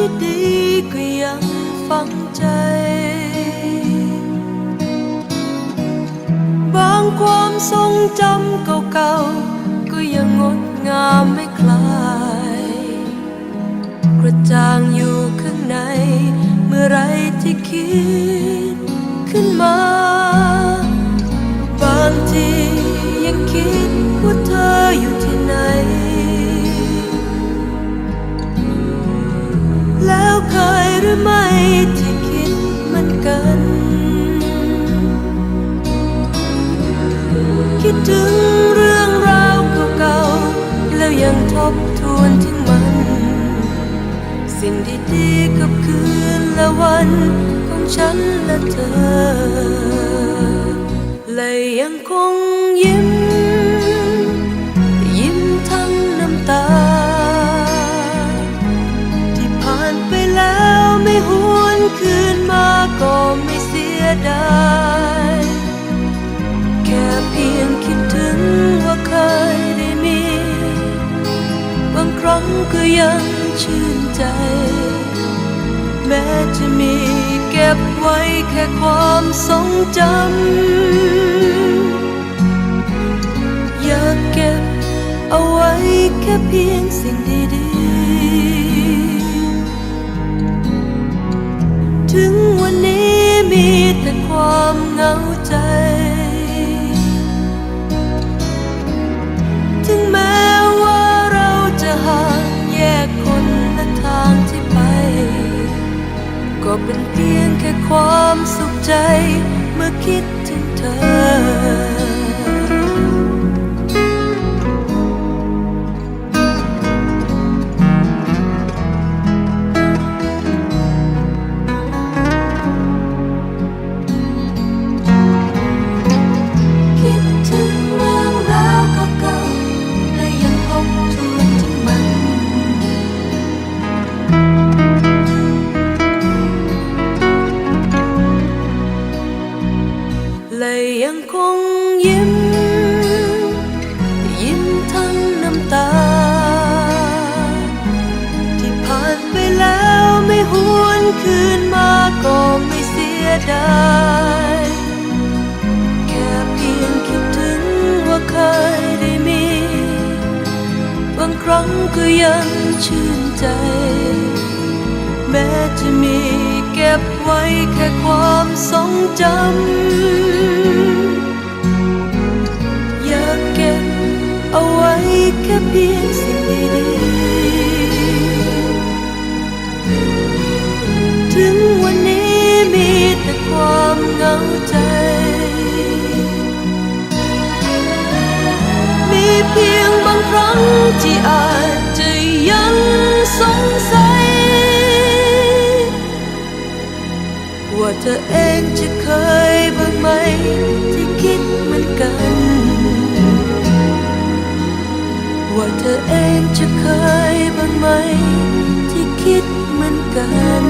ที่ดีก็ยังฝังใจ บางความทรงจำเก่าๆ ก็ยังงดงามไม่คลาย กระจ่างอยู่ข้างใน เมื่อไรที่คิดขึ้นมา บางทียังคิดว่าเธออยู่ กัน คิดถึงเรื่องราวเก่าๆ แล้วยังทบทวนถึงมัน สิ่งดีๆกับคืนและวันของฉันและเธอ และยังคงยิ้ม ยิ้มทั้งน้ำตา ที่ผ่านไปแล้วไม่หวนคืน ไม่เสียดายแค่เพียงคิดถึงว่าเคยได้มี บางครั้งก็ยังชื่นใจ แม้จะมีเก็บไว้แค่ความทรงจำ อยากเก็บเอาไว้แค่เพียงสิ่งดีๆถึง มีแต่ความเหงาใจ ถึงแม้ว่าเราจะห่างแยกคนละทางที่ไป ก็เป็นเพียงแค่ความสุขใจเมื่อคิด คืนมาก็ไม่เสียดายแค่เพียงคิดถึงว่าเคยได้มี บางครั้งก็ยังชื่นใจ แม้จะมีเก็บไว้แค่ความทรงจำอยากเก็บเอาไว้แค่เพียงสิ่งดีๆ ครั้งที่อาจจะยังสงสัย ว่าเธอเองจะเคยบ้างไหม ที่คิดเหมือนกัน ว่าเธอเองจะเคยบ้างไหม ที่คิดเหมือนกัน